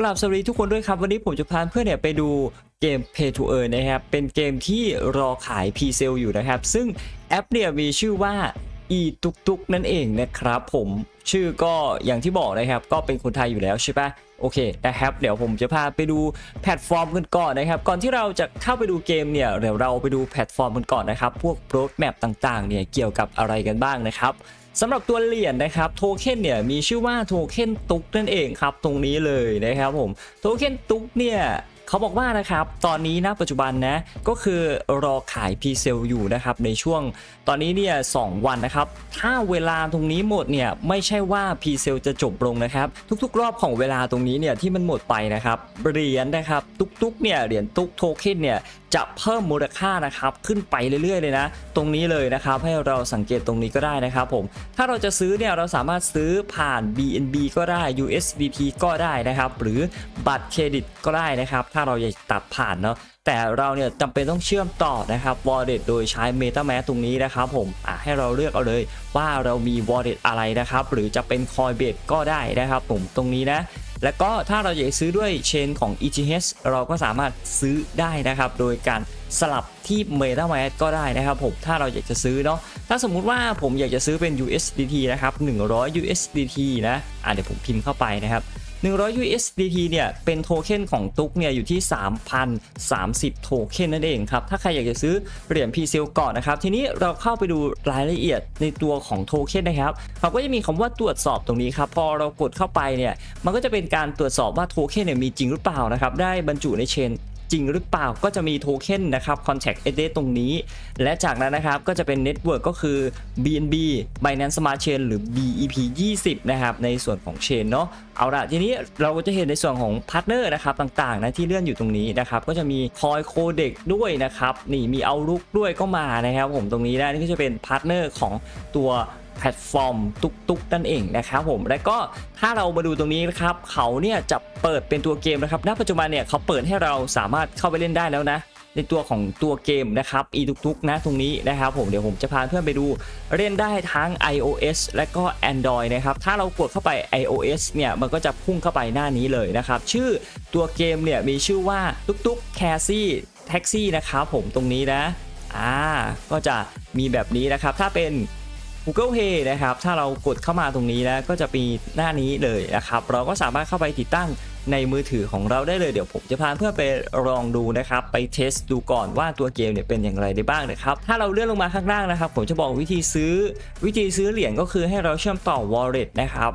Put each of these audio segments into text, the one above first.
กลับสวัสดีทุกคนด้วยครับ วันนี้ผมจะพาเพื่อนเนี่ยไปดูเกม Pay to Earn นะครับ เป็นเกมที่รอขาย p c e l อยู่นะครับ ซึ่งแอปเนี่ยมีชื่อว่า e ตุกตุกนั่นเองนะครับ ผมชื่อก็อย่างที่บอกนะครับ ก็เป็นคนไทยอยู่แล้วใช่ปะโอเคนะครับ เดี๋ยวผมจะพาไปดูแพลตฟอร์มกันก่อนนะครับ ก่อนที่เราจะเข้าไปดูเกมเนี่ยเดี๋ยวเราไปดูแพลตฟอร์มกันก่อนนะครับ พวกโปรดแมปต่างๆเนี่ยเกี่ยวกับอะไรกันบ้างนะครับ สำหรับตัวเหรียญนะครับโทเค็นเนี่ยมีชื่อว่าโทเค็นตุกนั่นเองครับตรงนี้เลยนะครับผมโทเค็นตุกเนี่ยเขาบอกว่านะครับตอนนี้นะปัจจุบันนะก็คือรอขายพ s เซลอยู่นะครับในช่วงตอนนี้เนี่ยสวันนะครับถ้าเวลาตรงนี้หมดเนี่ยไม่ใช่ว่าพ s เซลจะจบลงนะครับทุกๆ รอบของเวลาตรงนี้เนี่ยที่มันหมดไปนะครับเหรียญนะครับตุกๆเนี่ยเหรียญตุกโทเค็นเนี่ย จะเพิ่มมูลค่านะครับขึ้นไปเรื่อยๆเลยนะ ตรงนี้เลยนะครับให้เราสังเกตตรงนี้ก็ได้นะครับผมถ้าเราจะซื้อเนี่ยเราสามารถซื้อผ่าน BNB ก็ได้ USDT ก็ได้นะครับ หรือบัตรเครดิตก็ได้นะครับ ถ้าเราอยากตัดผ่านเนาะแต่เราเนี่ยจำเป็นต้องเชื่อมต่อนะครับ Wallet โดยใช้ MetaMask ตรงนี้นะครับผมอะให้เราเลือกเอาเลยว่าเรามี Wallet อะไรนะครับ หรือจะเป็น Coinbase ก็ได้นะครับผมตรงนี้นะ แล้วก็ถ้าเราอยากซื้อด้วยเชนของ ETH เราก็สามารถซื้อได้นะครับ โดยการสลับที่ MetaMask ก็ได้นะครับผมถ้าเราอยากจะซื้อเนาะถ้าสมมุติว่าผมอยากจะซื้อเป็น USDT นะครับ100 USDT นะอะเดี๋ยวผมพิมพ์เข้าไปนะครับ 100 USDT เนี่ยเป็นโทเค็นของตุกเนี่ยอยู่ที่ 3,030 โทเค็นนั่นเองครับถ้าใครอยากจะซื้อเหรียญ p c l ก่อนนะครับทีนี้เราเข้าไปดูรายละเอียดในตัวของโทเค็นนะครับเขาก็จะมีคำว่าตรวจสอบตรงนี้ครับพอเรากดเข้าไปเนี่ยมันก็จะเป็นการตรวจสอบว่าโทเค็นเนี่ยมีจริงหรือเปล่านะครับได้บรรจุในเชน จริงหรือเปล่าก็จะมีโทเค็นนะครับ contact a d d r e s ตรงนี้ และจากนั้นนะครับก็จะเป็น Network ก็คือ BNB Binance Smart Chain หรือ BEP 20 นะครับในส่วนของ Chain เนาะเอาละทีนี้เราก็จะเห็นในส่วนของพาร์ทเนอร์นะครับต่างๆนะที่เลื่อนอยู่ตรงนี้นะครับก็จะมีคอยโคเด็กด้วยนะครับนี่มีเอาลุกด้วยก็มานะครับผมตรงนี้นะนี่ก็จะเป็นพาร์ทเนอร์ของตัว แพลตฟอร์มตุกๆนั่นเองนะครับผมแล้วก็ถ้าเรามาดูตรงนี้นะครับเขาเนี่ยจะเปิดเป็นตัวเกมนะครับณปัจจุบันเนี่ยเขาเปิดให้เราสามารถเข้าไปเล่นได้แล้วนะในตัวของตัวเกมนะครับอีตุกๆนะตรงนี้นะครับผมเดี๋ยวผมจะพาเพื่อนไปดูเล่นได้ทั้ง iOS และก็ Android นะครับถ้าเรากดเข้าไป iOS เนี่ยมันก็จะพุ่งเข้าไปหน้านี้เลยนะครับชื่อตัวเกมเนี่ยมีชื่อว่าตุกๆ c a s i e Taxi นะครับผมตรงนี้นะอ่าก็จะมีแบบนี้นะครับถ้าเป็น Google Pay นะครับถ้าเรากดเข้ามาตรงนี้แล้วก็จะมีหน้านี้เลยนะครับเราก็สามารถเข้าไปติดตั้งในมือถือของเราได้เลยเดี๋ยวผมจะพาเพื่อนไปลองดูนะครับไปเทสดูก่อนว่าตัวเกมเนี่ยเป็นอย่างไรได้บ้างนะครับถ้าเราเลื่อนลงมาข้างล่างนะครับ ผมจะบอกวิธีซื้อ วิธีซื้อเหรียญก็คือให้เราเชื่อมต่อ wallet นะครับ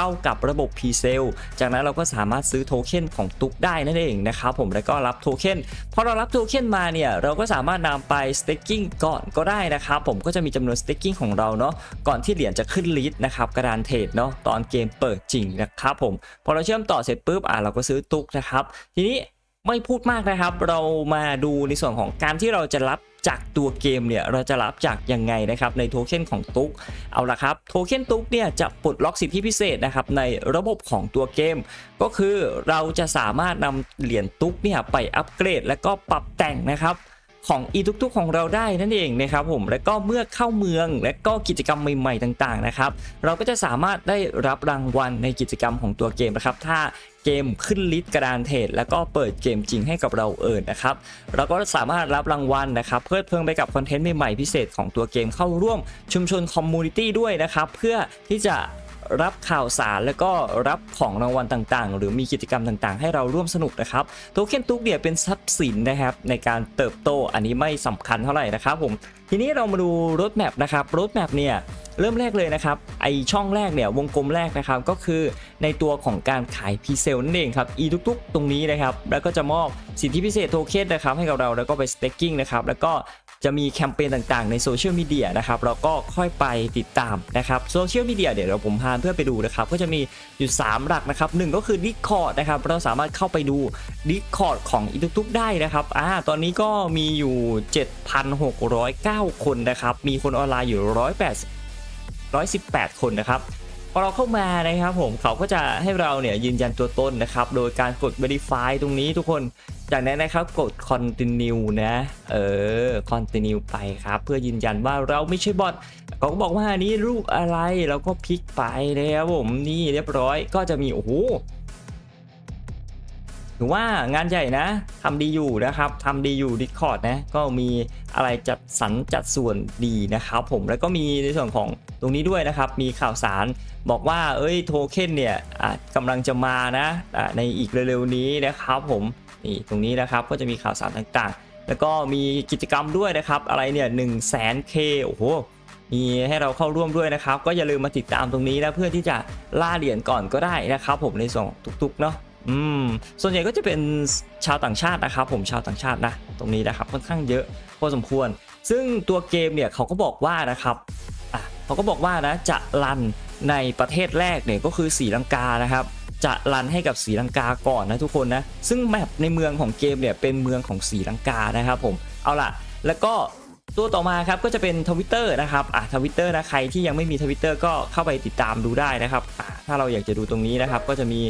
เข้ากับระบบ p s e l จากนั้นเราก็สามารถซื้อโทเค็นของตุ๊กได้นั่นเองนะครับผมแล้วก็รับโทเค็นพอเรารับโทเค็นมาเนี่ยเราก็สามารถนำไป staking ก่อนก็ได้นะครับผมก็จะมีจำนวน staking ของเราเนาะก่อนที่เหรียญจะขึ้นลิสต์นะครับกระดานเทรดเนาะตอนเกมเปิดจริงนะครับผมพอเราเชื่อมต่อเสร็จปุ๊บอะเราก็ซื้อตุ๊กนะครับทีนี้ไม่พูดมากนะครับ เรามาดูในส่วนของการที่เราจะรับ จากตัวเกมเนี่ยเราจะรับจากยังไงนะครับในโทเค็นของตุ๊กเอาละครับโทเค็นตุ๊กเนี่ยจะปลดล็อกสิทธิพิเศษนะครับในระบบของตัวเกม ก็คือเราจะสามารถนำเหรียญตุ๊กเนี่ยไปอัปเกรด และก็ปรับแต่งนะครับของอีทุกๆของเราได้นั่นเองนะครับผมและก็เมื่อเข้าเมืองและก็กิจกรรมใหม่ๆต่างๆนะครับ เราก็จะสามารถได้รับรางวัลในกิจกรรมของตัวเกมนะครับ ถ้า เกมขึ้นลิสต์กระดานเทรดแล้วก็เปิดเกมจริงให้กับเราเอิญนะครับเราก็สามารถรับรางวัลนะครับเพลิดเพลินไปกับคอนเทนต์ใหม่ๆพิเศษของตัวเกมเข้าร่วมชุมชนคอมมูนิตี้ด้วยนะครับเพื่อที่จะรับข่าวสารแล้วก็รับของรางวัลต่างๆ หรือมีกิจกรรมต่างๆ ให้เราร่วมสนุกนะครับโทเค็นตุกเนี่ยเป็นทรัพย์สินนะครับในการเติบโตอันนี้ไม่สำคัญเท่าไหร่นะครับผมทีนี้เรามาดูรถแมพนะครับรถแมพเนี่ย เริ่มแรกเลยนะครับไอช่องแรกเนี่ยวงกลมแรกนะครับก็คือในตัวของการขายพีเซลนั่นเองครับอีทุกๆ ตรงนี้นะครับ แล้วก็จะมอบสิทธิพิเศษโทเค็นนะครับให้กับเราแล้วก็ไปสเต็กกิ้งนะครับแล้วก็จะมีแคมเปญต่างๆในโซเชียลมีเดียนะครับเราก็ค่อยไปติดตามนะครับโซเชียลมีเดียเดี๋ยวเราผมพาเพื่อนไปดูนะครับ ก็จะมีอยู่ 3 หลักนะครับหนึ่งก็คือ Discord นะครับเราสามารถเข้าไปดู Discord ของอีทุกๆได้นะครับอ่าตอนนี้ก็มีอยู่ 7,609 คนนะครับ มีคนออนไลน์อยู่ 180 118 คนนะครับพอเราเข้ามานะครับผมเขาก็จะให้เราเนี่ยยืนยันตัวตนนะครับ โดยการกด verify ตรงนี้ทุกคน จากนั้นนะครับกด continue นะเออ continue ไปครับ เพื่อยืนยันว่าเราไม่ใช่บอทเขาก็บอกว่านนี้รูปอะไรเราก็พลิกไปนะครับผมนี่เรียบร้อยก็จะมีโอ้โห ถือว่างานใหญ่นะทำดีอยู่นะครับทำดีอยู่ Discord นะก็มีอะไรจัดสรรจัดส่วนดีนะครับผมแล้วก็มีในส่วนของตรงนี้ด้วยนะครับมีข่าวสารบอกว่าเอ้ยโทเค็นเนี่ยกำลังจะมานะในอีกเร็วๆนี้นะครับผมนี่ตรงนี้นะครับก็จะมีข่าวสารต่างๆ แล้วก็มีกิจกรรมด้วยนะครับอะไรเนี่ย1 0 0 0 0แสนเคโอ้โหมีให้เราเข้าร่วมด้วยนะครับ ก็อย่าลืมมาติดตามตรงนี้นะเพื่อที่จะล่าเหรียญก่อนก็ได้นะครับ ผมในส่วนของตุกๆเนาะ อืมส่วนใหญ่ก็จะเป็นชาวต่างชาตินะครับ ผมชาวต่างชาตินะ ตรงนี้นะครับค่อนข้างเยอะพอสมควร ซึ่งตัวเกมเนี่ยเขาก็บอกว่านะครับอะเขาก็บอกว่านะจะรันในประเทศแรกเนี่ยก็คือศรีลังกานะครับ จะรันให้กับศรีลังกาก่อนนะทุกคนนะซึ่งแมปในเมืองของเกมเนี่ยเป็นเมืองของศรีลังกานะครับผมเอาล่ะ แล้วก็ตัวต่อมาครับก็จะเป็นทวิตเตอร์นะครับอะทวิตเตอร์นะใครที่ยังไม่มีทวิตเตอร์ก็เข้าไปติดตามดูได้นะครับอะถ้าเราอยากจะดูตรงนี้นะครับก็จะมี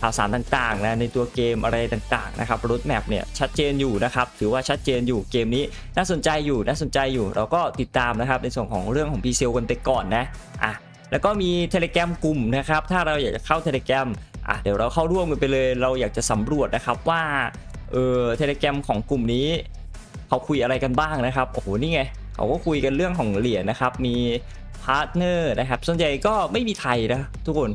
ข่าวสารต่างๆนะในตัวเกมอะไรต่างๆนะครับรถแมพเนี่ยชัดเจนอยู่นะครับถือว่าชัดเจนอยู่เกมนี้น่าสนใจอยู่น่าสนใจอยู่ เราก็ติดตามนะครับในส่วนของเรื่องของ p ีเซลกันไปก่อนนะอะแล้วก็มีเทเล gram กลุ่มนะครับถ้าเราอยากจะเข้าเทเล gram อะเดี๋ยวเราเข้าร่วมกันไปเลย เราอยากจะสำรวจนะครับว่าเออเทเล gram ของกลุ่มนี้เขาคุยอะไรกันบ้างนะครับโอ้โหนี่ไงเขาก็คุยกันเรื่องของเหรียญนะครับมีพาร์ทเนอร์นะครับส่วนใหญ่ก็ไม่มีไทยนะทุกคน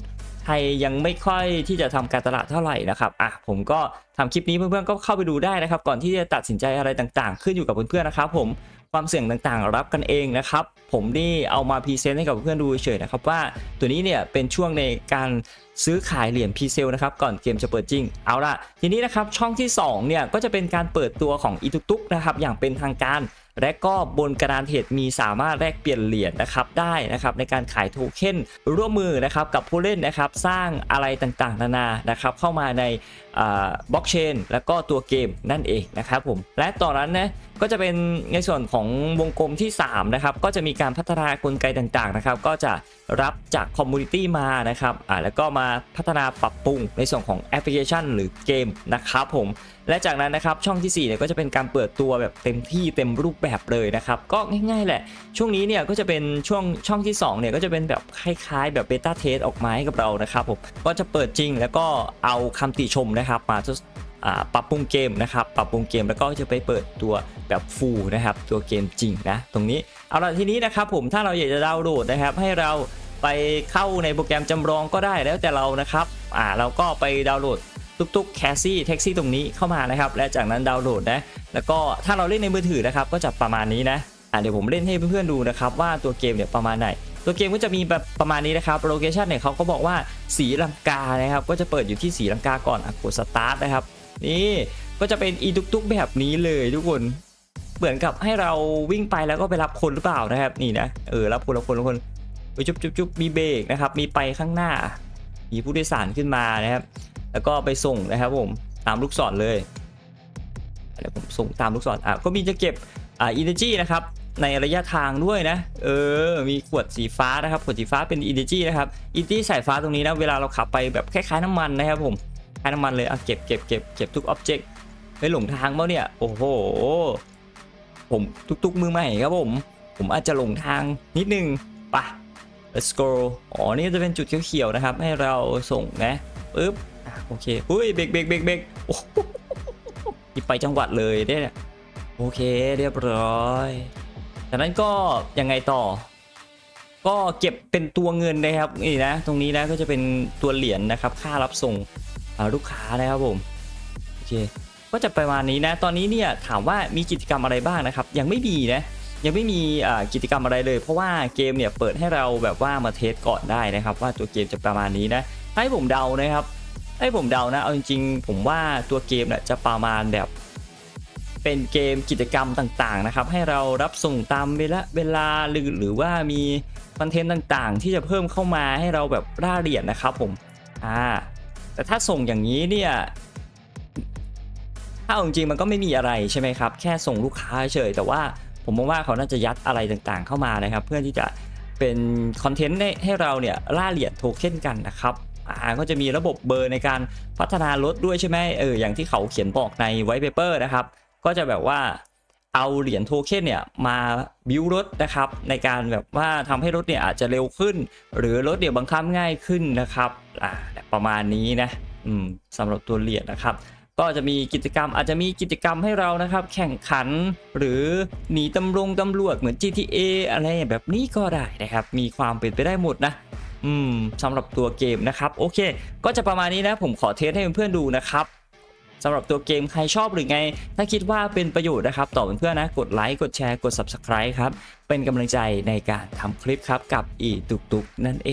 ทยยังไม่ค่อยที่จะทำการตลาดเท่าไหร่นะครับอะผมก็ทำคลิปนี้เพื่อนๆก็เข้าไปดูได้นะครับ ก่อนที่จะตัดสินใจอะไรต่างๆ ขึ้นอยู่กับเพื่อนๆนะครับ ผมความเสี่ยงต่างๆ รับกันเองนะครับ ผมนี่เอามาพรีเซนต์ให้กับเพื่อนดูเฉยๆนะครับว่าตัวนี้เนี่ยเป็นช่วงในการซื้อขายเหรียญพีเซลนะครับก่อนเกมจะเปิดจริง เอาล่ะ ทีนี้นะครับช่องที่2เนี่ยก็จะเป็นการเปิดตัวของอีตุกตุกนะครับอย่างเป็นทางการ และก็บนกระดานเทรดมีสามารถแลกเปลี่ยนเหรียญนะครับได้นะครับในการขายโทเค็นร่วมมือนะครับกับผู้เล่นนะครับสร้างอะไรต่างๆ นานานะครับเข้ามาในบล็อกเชนแล้วก็ตัวเกมนั่นเองนะครับผมและต่อนนั้นนะ ก็จะเป็นในส่วนของวงกลมที่ 3 นะครับ ก็จะมีการพัฒนากลไกต่างๆนะครับ ก็จะรับจากคอมมูนิตี้มานะครับอ่าแล้วก็มาพัฒนาปรับปรุงในส่วนของแอปพลิเคชัน หรือเกมนะครับผม และจากนั้นนะครับช่องที่4เนี่ยก็จะเป็นการเปิดตัวแบบเต็มที่เต็มรูปแบบเลยนะครับ ก็ง่ายๆแหละ ช่วงนี้เนี่ยก็จะเป็นช่วงช่องที่2เนี่ยก็จะเป็นแบบคล้ายๆ แบบเบต้าเทสออกมาให้กับเรานะครับผมก็จะเปิดจริงแล้วก็เอาคำติชมนะครับมา ปรับปรุงเกมนะครับปรับปรุงเกมแล้วก็จะไปเปิดตัวแบบฟูลนะครับตัวเกมจริงนะตรงนี้เอาละทีนี้นะครับผมถ้าเราอยากจะดาวน์โหลดนะครับให้เราไปเข้าในโปรแกรมจำลองก็ได้แล้วแต่เรานะครับอ่าเราก็ไปดาวน์โหลดตุกๆแคสซี่แท็กซี่ตรงนี้เข้ามานะครับ และจากนั้นดาวน์โหลดนะแล้วก็ถ้าเราเล่นในมือถือนะครับก็จะประมาณนี้นะอ่าเดี๋ยวผมเล่นให้เพื่อนๆดูนะครับว่าตัวเกมเนี่ยประมาณไหน ตัวเกมก็จะมีแบบประมาณนี้นะครับโลเคชันเนี่ยเขาก็บอกว่าสีลังกานะครับก็จะเปิดอยู่ที่สีลังกาก่อนอะกดสตาร์ทนะครับ นี่ก็จะเป็นอีตุกๆแบบนี้เลยทุกคนเหมือนกับให้เราวิ่งไปแล้วก็ไปรับคนหรือเปล่านะครับ นี่นะเออรับคนรับคนรับคนไปจุ๊บจุ๊บจุ๊บมีเบรกนะครับ มีไปข้างหน้า มีผู้โดยสารขึ้นมานะครับ แล้วก็ไปส่งนะครับผมตามลูกศรเลยเดี๋ยวผมส่งตามลูกศรอะก็มีจะเก็บอ่า energy นะครับในระยะทางด้วยนะ เออ มีขวดสีฟ้านะครับ ขวดสีฟ้าเป็น energy นะครับ energy สายฟ้าตรงนี้นะ เวลาเราขับไปแบบคล้ายๆน้ำมันนะครับผม คล้าน้ำมันเลยเอะเก็บเก็บเก็บเก็บทุกอ็อบเจกต์ไปหลงทางเปล่าเนี่ย โอ้โห ผมทุกๆมือใหม่ครับผม ผมอาจจะหลงทางนิดนึงปะ let's go อ๋อ นี่จะเป็นจุดเขียวๆนะครับ ให้เราส่งนะปึ๊บโอเคอุ้ยเบรกเบรกเบรกเบรกโอ้โหไปจังหวัดเลยเนี่ยโอเคเรียบร้อยจากนั้นก็ยังไงต่อ ก็เก็บเป็นตัวเงินนะครับนี่นะ ตรงนี้นะก็จะเป็นตัวเหรียญนะครับ ค่ารับส่ง ลูกค้านะครับผมโอเคก็จะประมาณนี้นะ ตอนนี้เนี่ยถามว่ามีกิจกรรมอะไรบ้างนะครับ ยังไม่มีนะยังไม่มีกิจกรรมอะไรเลย เพราะว่าเกมเนี่ยเปิดให้เราแบบว่ามาเทสก่อนได้นะครับ ว่าตัวเกมจะประมาณนี้นะให้ผมเดานะครับ ให้ผมเดานะเอาจริงๆ ผมว่าตัวเกมเนี่ยจะประมาณแบบ เป็นเกมกิจกรรมต่างๆนะครับ ให้เรารับส่งตามเวลาเวลาหรือหรือว่ามีคอนเทนต์ต่างๆ ที่จะเพิ่มเข้ามาให้เราแบบร่าเรียญนะครับผมอ่า แต่ถ้าส่งอย่างนี้เนี่ยถ้าเอาจริงๆมันก็ไม่มีอะไรใช่ไหมครับ แค่ส่งลูกค้าเฉยแต่ว่าผมมองว่าเขาน่าจะยัดอะไรต่างๆเข้ามานะครับ เพื่อที่จะเป็นคอนเทนต์ให้ให้เราเนี่ยล่าเหรียญโทเค็นกันนะครับอ่าก็จะมีระบบเบอร์ในการพัฒนารถด้วยใช่ไหมเอออย่างที่เขาเขียนบอกในไวท์เปเปอร์นะครับ ก็จะแบบว่า เอาเหรียญโทเค็นเนี่ยมาบิวรถนะครับ ในการแบบว่าทำให้รถเนี่ยอาจจะเร็วขึ้น หรือรถเดี๋ยวบังคับง่ายขึ้นนะครับอ่าประมาณนี้นะอืมสำหรับตัวเหรียญนะครับ ก็จะมีกิจกรรมอาจจะมีกิจกรรมให้เรานะครับ แข่งขันหรือหนีตำรงตำรวจเหมือน GTA อะไรแบบนี้ก็ได้นะครับ มีความเป็นไปได้หมดนะอืมสำหรับตัวเกมนะครับ โอเค ก็จะประมาณนี้นะผมขอเทสให้เพื่อนๆดูนะครับ สำหรับตัวเกมใครชอบหรือไง ถ้าคิดว่าเป็นประโยชน์นะครับต่อเพื่อนๆนะกดไลค์กดแชร์กด Subscribe ครับเป็นกำลังใจในการทำคลิปครับกับอีตุกตุกนั่นเอง